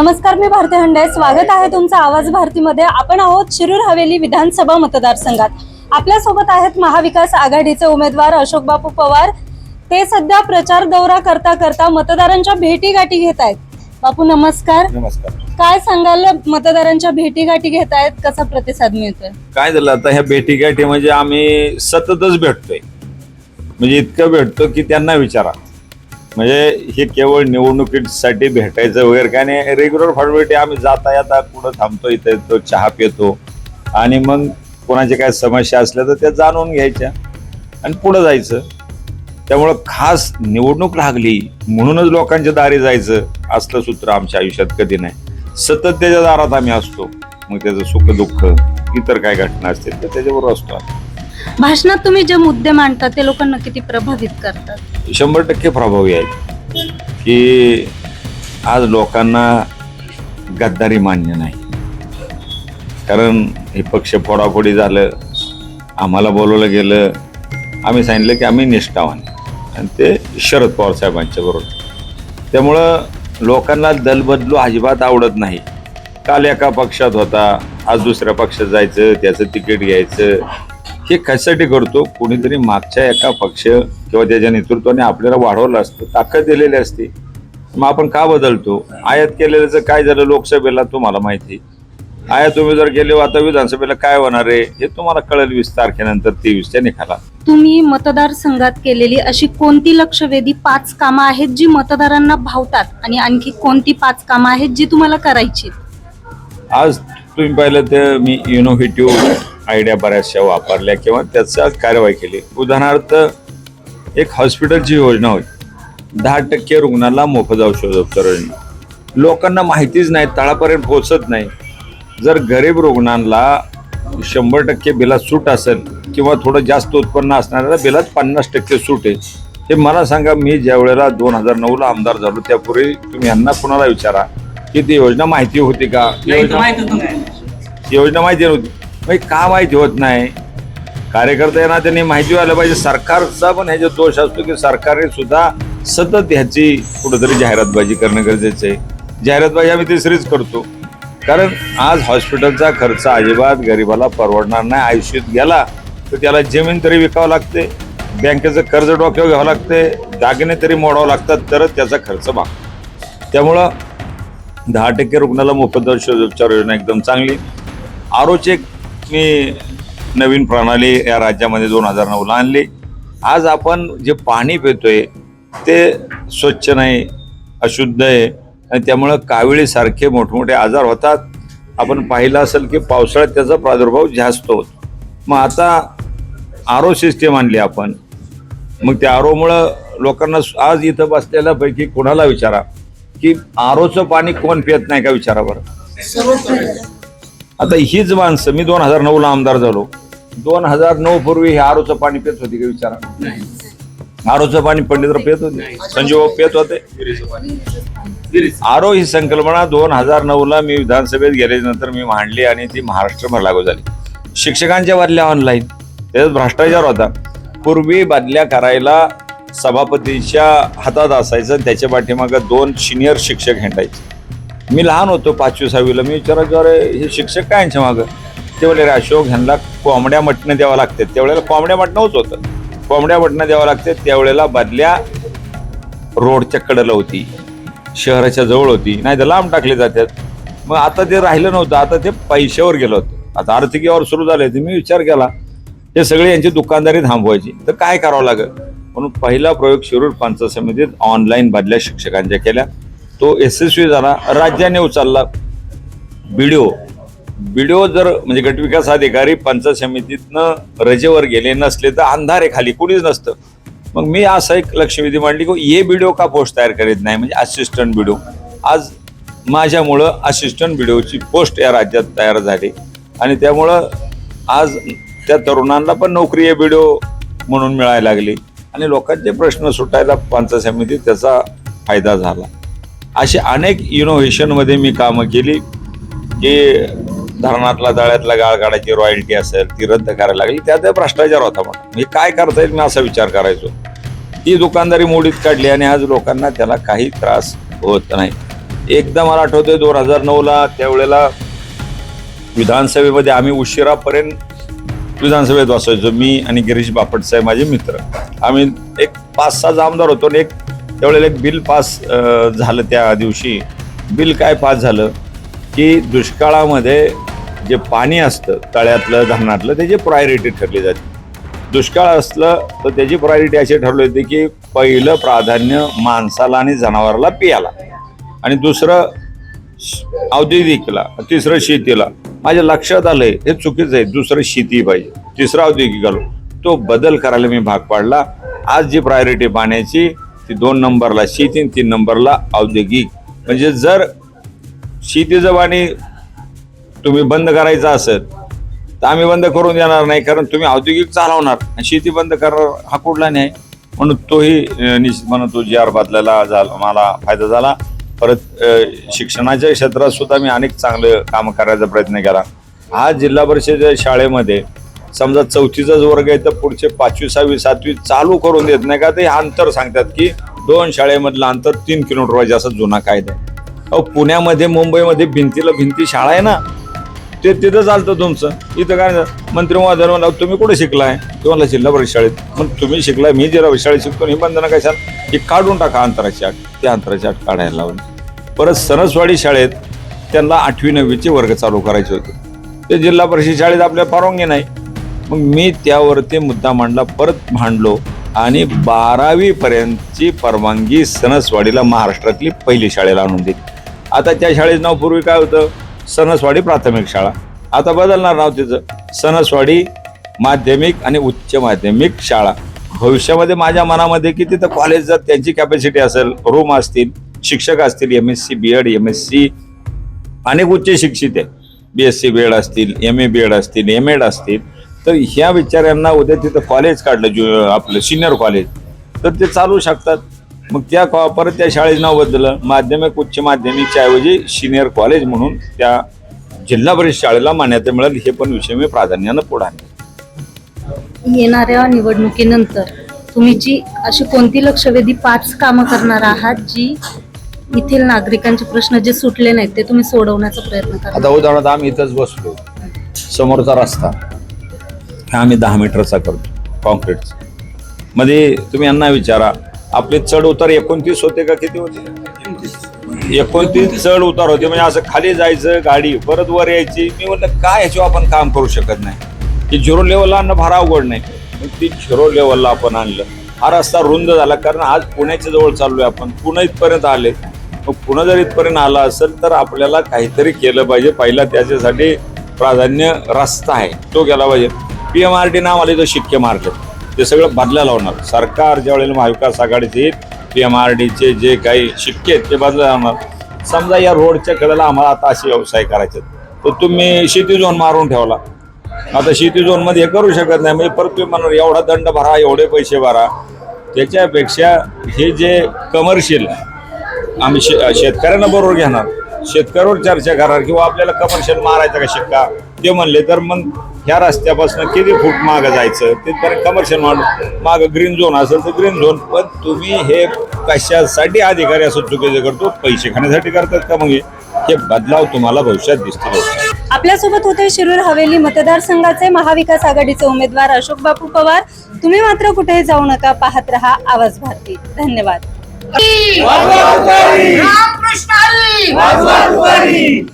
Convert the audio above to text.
नमस्कार मी भारती हंडे. स्वागत आहे तुमचं आवाज भारतीमध्ये. आपण आहोत शिरूर हवेली विधानसभा मतदारसंघात. आपल्यासोबत आहेत महाविकास आघाडीचे उमेदवार अशोक बापू पवार. ते सध्या प्रचार दौरा करता करता मतदारांच्या भेटी गाठी घेत आहेत. बापू नमस्कार. नमस्कार. काय सांगाल मतदारांच्या भेटी गाठी घेत आहेत? कसा प्रतिसाद मिळतोय? काय झालं आता? ह्या भेटी गाठी म्हणजे आम्ही सततच भेटतोय. म्हणजे इतकं भेटतो की त्यांना विचारा. म्हणजे हे केवळ निवडणुकीसाठी भेटायचं वगैरे काय नाही. रेग्युलर फॉर्मॅलिटी आम्ही जाता येता कुठं थांबतो इथे तो चहा पितो. आणि मग कोणाच्या काय समस्या असल्या तर त्या जाणून घ्यायच्या आणि पुढं जायचं. त्यामुळं खास निवडणूक लागली म्हणूनच लोकांच्या दारी जायचं असलं सूत्र आमच्या आयुष्यात कधी नाही. सतत त्याच्या दारात आम्ही असतो. मग त्याचं सुख दुःख इतर काय घटना असतील तर त्याच्याबरोबर असतो आम्ही. भाषणात तुम्ही जे मुद्दे मांडता ते लोकांना किती प्रभावित करतात? शंभर टक्के प्रभावी आहेत की आज लोकांना गद्दारी मान्य नाही. कारण हे पक्ष फोडाफोडी झालं आम्हाला बोलवलं गेलं आम्ही सांगितलं की आम्ही निष्ठावान आणि ते शरद पवार साहेबांच्या बरोबर. त्यामुळं लोकांना दलबदलू अजिबात आवडत नाही. काल एका पक्षात होता आज दुसऱ्या पक्षात जायचं त्याचं तिकीट घ्यायचं हे कशासाठी करतो? कोणीतरी मागच्या एका पक्ष किंवा त्याच्या नेतृत्वाने आपल्याला वाढवलं असतं ताकद दिलेली असते. मग आपण का बदलतो? आयात केलेल्याचं काय झालं लोकसभेला तुम्हाला माहिती? आयात तुम्ही जर गेले आता विधानसभेला काय होणार आहे? हे तुम्हाला कळेल वीस तारखेनंतर तेवीसच्या निकाला. तुम्ही मतदारसंघात केलेली अशी कोणती लक्षवेधी पाच कामं आहेत जी मतदारांना भावतात? आणि आणखी कोणती पाच कामं आहेत जी तुम्हाला करायची आज तुम्ही पाहिलं तर मी इनोव्हेटिव्ह आयडिया बऱ्याचशा वापरल्या किंवा त्याचा कारवाई केली. उदाहरणार्थ एक हॉस्पिटलची योजना होती. दहा टक्के रुग्णाला मोफत औषधोपचार योजना. लोकांना माहितीच नाही तळापर्यंत पोहोचत नाही. जर गरीब रुग्णांना शंभर टक्के बिलात सूट असेल किंवा थोडं जास्त उत्पन्न असणाऱ्याला बिलात पन्नास टक्के सूट आहे हे मला सांगा मी ज्या वेळेला दोन हजार नऊला आमदार झालो त्यापूर्वी तुम्ही यांना कुणाला विचारा? की ती योजना माहिती होती का? योजना माहिती नव्हती. मग का माहिती होत नाही? कार्यकर्त्यांना त्यांनी माहिती व्हायला पाहिजे. सरकारचा पण ह्याच्यात दोष असतो की सरकारने सुद्धा सतत ह्याची कुठंतरी जाहिरातबाजी करणं गरजेचं आहे. जाहिरातबाजी आम्ही तिसरीच करतो. कारण आज हॉस्पिटलचा खर्च अजिबात गरिबाला परवडणार नाही. आयुष्यात गेला तर त्याला जमीन तरी विकावं लागते. बँकेचं कर्ज डोक्यावर घ्यावं लागते. दागिने तरी मोडावं लागतात. तरच त्याचा खर्च भागतो. त्यामुळं दहा टक्के रुग्णाला मोफत औषधोपचार योजना एकदम चांगली. आरोचे मी नवीन प्रणाली या राज्यामध्ये दोन हजार नऊला आणली. आज आपण जे पाणी पितोय ते स्वच्छ नाही अशुद्ध आहे आणि त्यामुळं काविळीसारखे मोठमोठे आजार होतात. आपण पाहिलं असेल की पावसाळ्यात त्याचा प्रादुर्भाव जास्त होतो. मग आता आरो सिस्टीम आणली आपण. मग त्या आरोमुळं लोकांना आज इथं बसलेल्यापैकी कोणाला विचारा? की आरोचं पाणी कोण पित नाही का विचारा बरं? आता हीच माणसं मी दोन हजार नऊला आमदार झालो. दोन हजार नऊ पूर्वी हे आरोचं पाणी पित होती का विचारा? आरोचं पाणी पंडितराव पित होते. संजीव पित होते. आरो ही संकल्पना दोन हजार नऊला मी विधानसभेत गेल्यानंतर मी मांडली आणि ती महाराष्ट्रभर लागू झाली. शिक्षकांच्या बदल्या ऑनलाईन त्याच्यात भ्रष्टाचार होता. पूर्वी बदल्या करायला सभापतीच्या हातात असायचं त्याच्या पाठीमागं दोन सिनियर शिक्षक हिंडायचे. मी लहान होतो पाचवी सहावीला. मी विचारायचो अरे हे शिक्षक काय यांच्या मागं? ते बोले रे अशोक ह्यांना कोंबड्या मटणं द्यावं लागते त्यावेळेला कोंबड्या मटणंच होतं. कोंबड्या मटणं द्यावं लागते त्यावेळेला बदल्या रोडच्या कडेला होती. शहराच्या जवळ होती. नाही तर लांब टाकले जातात. मग आता ते राहिलं नव्हतं. आता ते पैशावर गेलं होतं. आता आर्थिक सुरू झाले तर मी विचार केला हे सगळे यांची दुकानदारी थांबवायची. तर काय करावं लागेल? म्हणून पहिला प्रयोग शिरूर पंचायत समितीत ऑनलाईन बदल्या शिक्षकांच्या केल्या. तो यशस्वी झाला राज्याने उचलला. बीडीओ. बीडीओ जर म्हणजे गटविकास अधिकारी पंचायत समितीतनं रजेवर गेले नसले तर अंधारे खाली कुणीच नसतं. मग मी असं एक लक्षवेधी मांडली की ये बीडीओ का पोस्ट तयार करीत नाही? म्हणजे असिस्टंट बीडीओ. आज माझ्यामुळं असिस्टंट बीडीओची पोस्ट या राज्यात तयार झाली. आणि त्यामुळं आज त्या तरुणांना पण नोकरी आहे बीडीओ म्हणून मिळायला लागली. आणि लोकांचे प्रश्न सुटायला पंचायत समितीत त्याचा फायदा झाला. असे अनेक इनोव्हेशनमध्ये मी कामं केली की धरणातला जाळ्यातला गाळ काढायची रॉयल्टी असेल ती रद्द करायला लागली. त्यात भ्रष्टाचार होता मग म्हणजे काय करता येईल मी असा विचार करायचो. ती दुकानदारी मोडीत काढली आणि आज लोकांना त्याला काही त्रास होत नाही. एकदा मला आठवतंय दोन हजार नऊला त्यावेळेला विधानसभेमध्ये आम्ही उशिरापर्यंत विधानसभेत बसायचो मी आणि गिरीश बापट साहेब माझे मित्र. आम्ही एक पाच सहा आमदार होतो आणि एक त्यावेळेला एक बिल पास झालं त्या दिवशी. बिल काय पास झालं? की दुष्काळामध्ये जे पाणी असतं तळ्यातलं धरणातलं त्याची प्रायोरिटी ठरली जाते. दुष्काळ असलं तर त्याची प्रायोरिटी अशी ठरली होती की पहिलं प्राधान्य माणसाला आणि जनावराला पियाला आणि दुसरं औद्योगिकला तिसरं शेतीला. माझ्या लक्षात आलंय हे चुकीचं आहे. दुसरं शेती पाहिजे तिसरं औद्योगिक आलो तो बदल करायला मी भाग पाडला. आज जी प्रायोरिटी पाण्याची ती दोन नंबरला शेती आणि तीन नंबरला औद्योगिक. म्हणजे जर शेती जबानी तुम्ही बंद करायचं असेल तर आम्ही बंद करून देणार नाही कारण तुम्ही औद्योगिक चालवणार आणि शेती बंद करणार हा कुठला नाही म्हणून तोही निश्चित म्हणून तो जी आर बादल्याला झाला मला फायदा झाला. परत शिक्षणाच्या क्षेत्रात सुद्धा मी अनेक चांगलं काम करायचा प्रयत्न केला. आज जिल्हा परिषद शाळेमध्ये समजा चौथीचाच वर्ग आहे तर पुढचे पाचवी सहावी सातवी चालू करून देत नाही का? ते अंतर सांगतात की दोन शाळेमधलं अंतर तीन किलोमीटर पाहिजे असा जुना कायदा आहे. अहो पुण्यामध्ये मुंबईमध्ये भिंतीला भिंती शाळा आहे ना? ते तिथं चालतं तुमचं. इथं काय मंत्री महोदय म्हणला तुम्ही कुठे शिकलाय? तुम्हाला जिल्हा परिषद शाळेत मग तुम्ही शिकलाय मी जिल्हा शाळेत शिकतो ही बंधनं कशाल? ही काढून टाका अंतराची आट ते अंतराची आट काढायला लावली परत सरसवाडी शाळेत त्यांना आठवी नववीचे वर्ग चालू करायचे होते. ते जिल्हा परिषद शाळेत आपल्या परवानगी नाही. मग मी त्यावरती मुद्दा मांडला परत भांडलो आणि बारावी पर्यंतची परवानगी सणसवाडीला महाराष्ट्रातली पहिली शाळेला आणून दिली. आता त्या शाळेचं नाव पूर्वी काय होतं? सणसवाडी प्राथमिक शाळा. आता बदलणार नाव तिचं. सणसवाडी माध्यमिक आणि उच्च माध्यमिक शाळा. भविष्यामध्ये माझ्या मनामध्ये की तिथं कॉलेज जर त्यांची कॅपॅसिटी असेल रूम असतील शिक्षक असतील M S C B Ed M S C अनेक उच्च शिक्षित आहे. B S C B Ed असतील एम ए बी एड असतील एम एड असतील. तर ह्या विचारांना उद्या तिथं कॉलेज काढलं जो आपलं सिनियर कॉलेज तर ते चालू शकतात. मग त्या कॉ- परत त्या शाळेचं नाव बदललं. माध्यमिक उच्च माध्यमिकच्या ऐवजी सिनियर कॉलेज म्हणून त्या जिल्हा परिषद शाळेला मान्यता मिळेल. हे पण विषय मी प्राधान्यानं पुढे आणले येणाऱ्या निवडणुकीनंतर तुम्ही जी अशी कोणती लक्षवेधी पाच कामं करणार आहात जी येथील नागरिकांचे प्रश्न जे सुटले नाहीत ते तुम्ही सोडवण्याचा प्रयत्न करा आता उदाहरणार्थ आम्ही इथंच बसलो. समोरचा रस्ता. आम्ही दहा मीटरचा करतो कॉन्क्रीटचा मध्ये तुम्ही यांना विचारा आपले चढ उतार एकोणतीस होते का किती होते? एकोणतीस चढ उतार होते म्हणजे असं खाली जायचं गाडी परत वर यायची. मी म्हटलं काय याच्यावर आपण काम करू शकत नाही? की झिरो लेवलला आणणं फार अवघड नाही. मग ती झिरो लेवलला आपण आणलं. हा रस्ता रुंद झाला कारण आज पुण्याच्या जवळ चाललोय आपण. पुणे इथपर्यंत आले. मग पुणे जर इथपर्यंत आला असेल तर आपल्याला काहीतरी केलं पाहिजे. पहिला त्याच्यासाठी प्राधान्य रस्ता आहे तो केला पाहिजे. पी एम आर टी नाव आले तर शिक्के मारले ते सगळं बदलायला होणार सरकार ज्या वेळेला महाविकास आघाडीचे येईल पी एम आर डीचे जे काही शिक्के आहेत ते बदलायला होणार समजा या रोडच्या कडेला आम्हाला आता असे व्यवसाय करायचे आहेत. तर तुम्ही शेती झोन मारून ठेवला. आता शेती झोनमध्ये हे करू शकत नाही. म्हणजे परत तुम्ही म्हणणार एवढा दंड भरा एवढे पैसे भरा. त्याच्यापेक्षा हे जे कमर्शियल आम्ही शे शेतकऱ्यांना बरोबर घेणार. शेतकऱ्यावर चर्चा करणार किंवा आपल्याला कमर्शियल मारायचा का शिक्का? ते म्हणले तर मग ह्या रस्त्यापासून किती फूट मागं जायचं? तिथपर्यंत कमर्शियल माग मागं ग्रीन झोन असेल तर ग्रीन झोन पण तुम्ही हे कशासाठी अधिकारी असं चुकीचं करतो पैसे खाण्यासाठी करतात का मग हे? बदलाव तुम्हाला भविष्यात दिसतील. आपल्यासोबत होते शिरूर हवेली मतदारसंघाचे महाविकास आघाडीचे उमेदवार अशोक बापू पवार. तुम्ही मात्र कुठेही जाऊ नका पाहत रहा आवाज भारती. धन्यवाद. रामकृष्ण हरी.